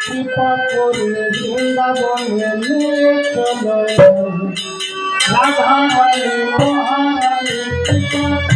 কৃপা করো বৃন্দাবনে নিয়ে চলো রাধারানী মহারানী কৃপা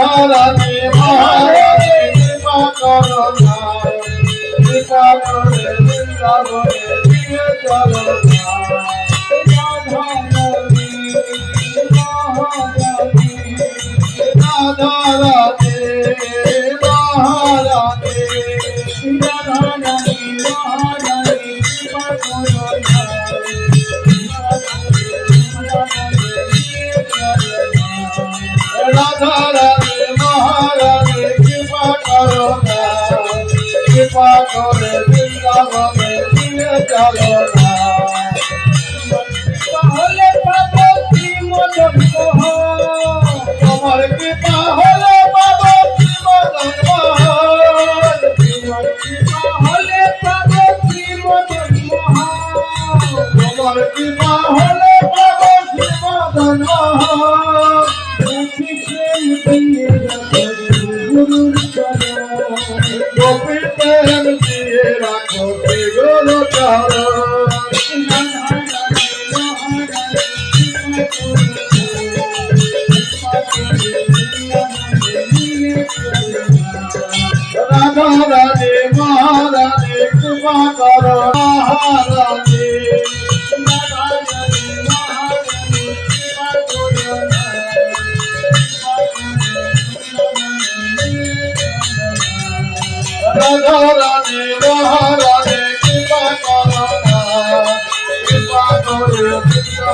রাধারানী মহারানী কৃপা করো না কৃপা করে বৃন্দাবনে নিয়ে চলো না। কৃপা করে বৃন্দাবনে নিয়ে চলো না তোমার কৃপা রাধা রানী মহারানী কৃপা করো মহারানী রাধা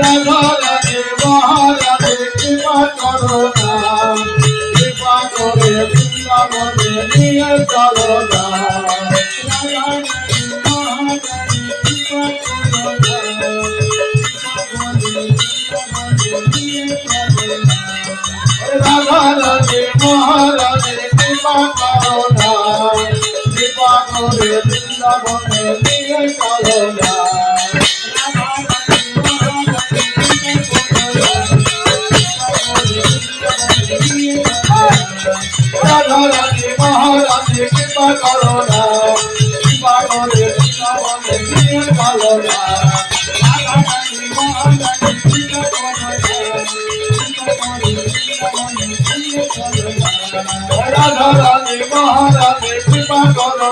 রাধা রানী মহারানী কৃপা করো না কৃপা করে বৃন্দাবনে নিয়ে চলো না রাধা রাধে মহারাজে কৃপা করো না কৃপা করে বৃন্দাবনে নিয়ে চলো না চলো না রাধা রাধে মহারাজে কৃপা করো